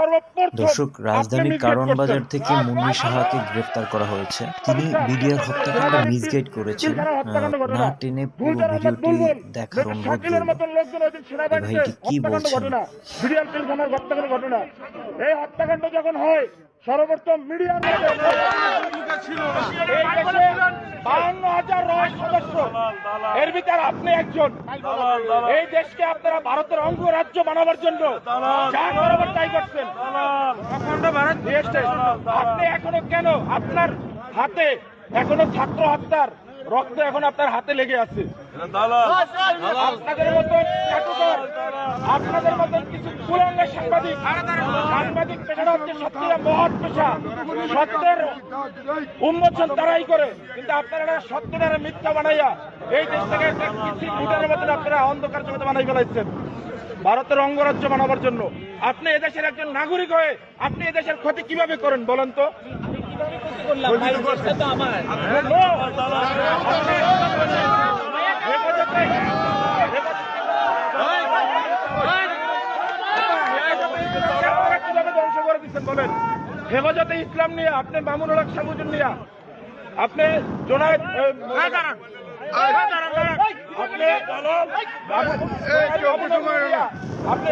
সর্বপ্রথম দর্শক রাজধানীর কারণ বাজার থেকে মুন্নি সাহাকে গ্রেফতার করা হয়েছে। তিনি বিডিআর হত্যাকাণ্ড মিসগাইড করেছেন। না টেনে পুরো ভিডিওটি দেখার অনুরোধ শাকিলের করব মতন লোকজন ওই দিন সেনাবাহিনীতে ভাই, এটি কি বলছেন? বিডিআর পিলখানার হত্যাকাণ্ড ঘটনা। এই হত্যাকাণ্ড যখন হয় সর্বপ্রথম মিডিয়ার দেশে বাহান্ন হাজার রয় সদস্য। এর ভিতরে আপনি একজন। এই দেশকে আপনারা ভারতের অঙ্গরাজ্য বানাবার জন্য যা করাবার তাই করছেন। দেশে আপনি এখনও কেন আপনার হাতে এখনও ছাত্র হত্যার রক্ত এখন আপনার হাতে লেগে আছে? আপনাদের মতন আপনাদের মতন কিছু কুলাঙ্গা সাংবাদিক সাংবাদিক পেশাটা হচ্ছে সত্যিটা মহৎ পেশা। সত্যের উন্মোচন তারাই করে। কিন্তু আপনারা সত্যটারে মিথ্যা বানাইয়া এই দেশ থেকে একটা কিছু ভুটানের মতন আপনারা অন্ধকার জগতে বানাই ফেলাইছেন। ভারতের অঙ্গরাজ্য বানাবার জন্য। আপনি এদেশের একজন নাগরিক হয়ে আপনি এদেশের ক্ষতি কীভাবে করেন বলেন তো? No! হেফাজতে- আপনারা কীভাবে ধ্বংস করে দিচ্ছেন বলেন হেফাজতে ইসলাম নিয়ে আপনি মামুনুল হক সাবুজুন নিয়ে আপনি জোনায়দ আপনি আপনি